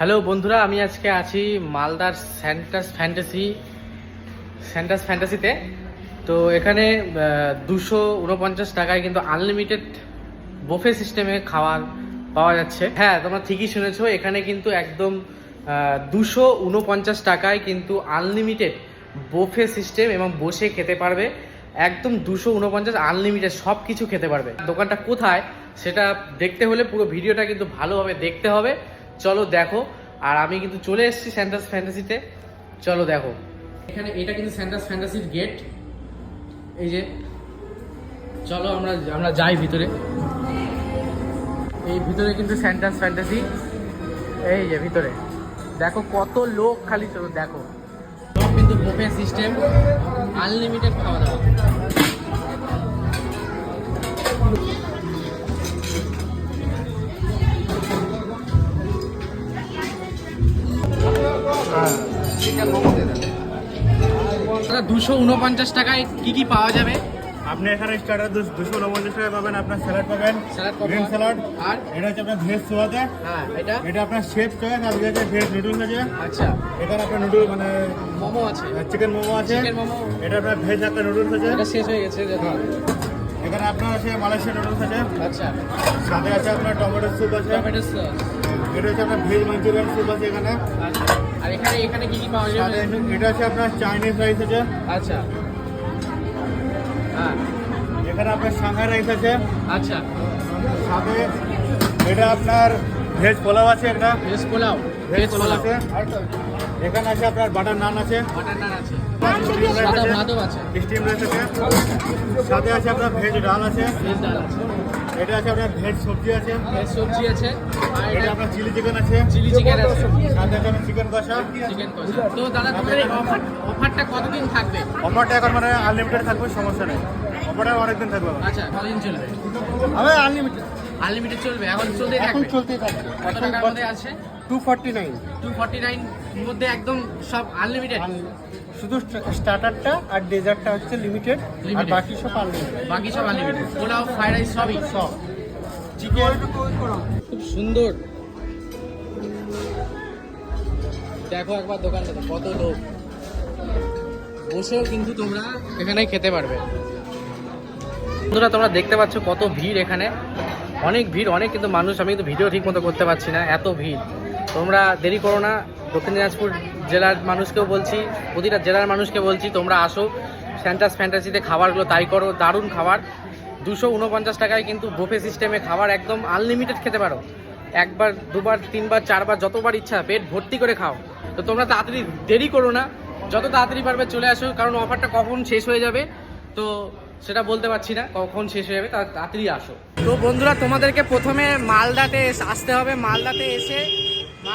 Hello বন্ধুরা, আমি আজকে আছি মালদার স্যান্টাস ফ্যান্টাসি স্যান্টাস ফ্যান্টাসিতে তো এখানে দুশো উনপঞ্চাশ টাকায় কিন্তু আনলিমিটেড বোফে সিস্টেমে খাবার পাওয়া যাচ্ছে। হ্যাঁ তোমরা ঠিকই শুনেছো, এখানে কিন্তু একদম দুশো উনপঞ্চাশ টাকায় কিন্তু আনলিমিটেড বোফে সিস্টেম এবং বসে খেতে পারবে। একদম দুশো উনপঞ্চাশ আনলিমিটেড সব কিছু খেতে পারবে। দোকানটা কোথায়, সেটা দেখতে হলে পুরো ভিডিওটা কিন্তু ভালোভাবে দেখতে হবে। চলো দেখো। আর আমি কিন্তু চলে এসেছি স্যান্টাস ফ্যান্টাসিতে চলো দেখো। এখানে এটা কিন্তু স্যান্টাস ফ্যান্টাসির গেট এই যে, চলো আমরা আমরা যাই ভিতরে। এই ভিতরে কিন্তু স্যান্টাস ফ্যান্টাসি এই যে ভিতরে। দেখো কত লোক খালি, চলো দেখো। কিন্তু বুফে সিস্টেম আনলিমিটেড খাওয়া দাওয়া। দুশো উনপঞ্চাশ টাকায় কি কি পাওয়া যাবে? আপনি এখানে স্টার্টার দুশো উনপঞ্চাশ টাকা পাবেন আপনার স্যালাড পাবেন গ্রিন স্যালাড আর? এটা হচ্ছে আপনার ভেজ সোয়াতে হ্যাঁ এটা? এটা আপনার শেপ চয়েস আর এটা ভেজ নুডলস আছে। আচ্ছা। এখানে আপনার নুডল মানে মোমো আছে? চিকেন মোমো আছে। চিকেন মোমো? এটা আপনার ভেজ একটা নুডলস আছে। এটা শেষ হয়ে গেছে। এখানে আপনার আছে মালয়েশিয়ান নুডলস আছে। আচ্ছা। সাথে আছে আপনার টমেটো স্যুপ আছে। টমেটো সস এটা হচ্ছে আপনার ভেজ মাঞ্চুরিয়ান স্যুপ আছে এখানে। আচ্ছা। আর এখানে এখানে কি কি পাওয়া যাবে এটা আছে আপনার চাইনিজ রাইস আছে। আচ্ছা। হ্যাঁ। এখানে আপনার সাংহাই রাইস আছে। আচ্ছা। সাথে এটা আপনার ভেজ পোলাও আছে একটা। ভেজ পোলাও। ভেজ পোলাও আছে। এখানে আছে আপনার বাটার নান আছে। বাটার নান স্টিম রাইস আছে। সাথে আছে আপনার ভেজ ডাল আছে। ভেজ ডাল আছে। এটা আছে আপনার ভেজ সবজি আছে। ভেজ সবজি আছে। আর এটা আপনার চিলি চিকেন আছে। চিলি চিকেন আছে। সাথে আছে চিকেন কষা। চিকেন কষা। তো দাদা তোমাদের অফার অফারটা কতদিন থাকবে? অফারটা এখন মানে আনলিমিটেড থাকবে সমস্যা নেই। অফারটা অনেকদিন থাকবে আচ্ছা কতদিন চলবে? আমি আনলিমিটেড আনলিমিটেড চলবে এখন চলতেই এখন চলতেই থাকবে। কত টাকার মধ্যে আছে? Two forty nine two forty nine মধ্যে একদম সব আনলিমিটেড শুধু স্টার্টারটা আর ডেজার্টটা হচ্ছে লিমিটেড আর বাকি সব আনলিমিটেড বাকি সব আনলিমিটেড পোলাও ফ্রাইড রাইস সবই। সব। চিকেন খুব সুন্দর। দেখো একবার দোকানটা কত লোক। বসেও কিন্তু তোমরা এখানে খেতে পারবে। বন্ধুরা তোমরা দেখতে পাচ্ছ কত ভিড় এখানে। অনেক ভিড় অনেক কিন্তু মানুষ আমি কিন্তু ভিডিও ঠিক মতো করতে পারছি না। এত ভিড়। তোমরা দেরি করো না। দক্ষিণ দিনাজপুর জেলার মানুষকেও বলছি, প্রতিটা জেলার মানুষকে বলছি, তোমরা আসো। স্যান্টাস ফ্যান্টাসিতে খাবারগুলো তাই করো। দারুণ খাবার। দুশো উনপঞ্চাশ টাকায় কিন্তু বুফে সিস্টেমে খাবার একদম আনলিমিটেড খেতে পারো। একবার, দুবার, তিনবার, চারবার, যতবার ইচ্ছা পেট ভর্তি করে খাও। তো তোমরা তাড়াতাড়ি দেরি করো না। যত তাড়াতাড়ি পারবে চলে আসো, কারণ অফারটা কখন শেষ হয়ে যাবে? তো সেটা বলতে পারছি না, কখন শেষ হয়ে যাবে, তাড়াতাড়ি আসো। তো বন্ধুরা, তোমাদেরকে প্রথমে মালদাতে আসতে হবে। মালদাতে এসে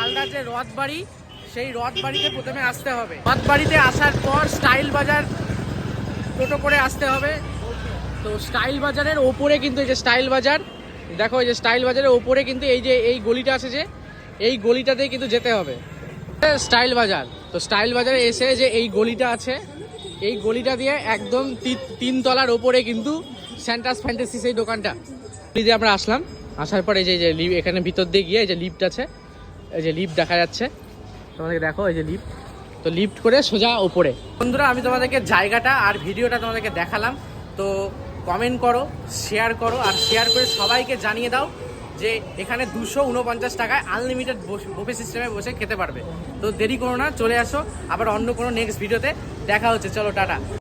মালদার যে রথ বাড়ি, সেই রথবাড়িতে প্রথমে আসতে হবে। রথবাড়িতে আসার পর স্টাইল বাজার টোটো করে আসতে হবে। তো স্টাইল বাজারের ওপরে কিন্তু এই যে স্টাইল বাজার, দেখো এই যে স্টাইল বাজারের ওপরে কিন্তু এই যে এই গলিটা আছে যে, এই গলিটাতেই কিন্তু যেতে হবে। স্টাইল বাজার, তো স্টাইল বাজারে এসে যে এই গলিটা আছে, এই গলিটা দিয়ে একদম তি- তিনতলার ওপরে কিন্তু স্যান্টাস ফ্যান্টাসি সেই দোকানটা। দিয়ে আমরা আসলাম, আসার পরে এই এই যে এখানে ভিতর দিয়ে গিয়ে এই যে লিফট আছে এই যে লিফট দেখা যাচ্ছে। তোমাদেরকে দেখো, এই যে লিফট তো লিফট করে সোজা ওপরে বন্ধুরা, আমি তোমাদেরকে জায়গাটা আর ভিডিওটা তোমাদেরকে দেখালাম। তো কমেন্ট করো শেয়ার করো, আর শেয়ার করে সবাইকে জানিয়ে দাও যে এখানে দুশো উনপঞ্চাশ টাকায় আনলিমিটেড বুফে সিস্টেমে বসে খেতে পারবে। তো দেরি করো না, চলে আসো। আবার অন্য কোনো নেক্সট ভিডিওতে দেখা হচ্ছে। চলো, টাটা।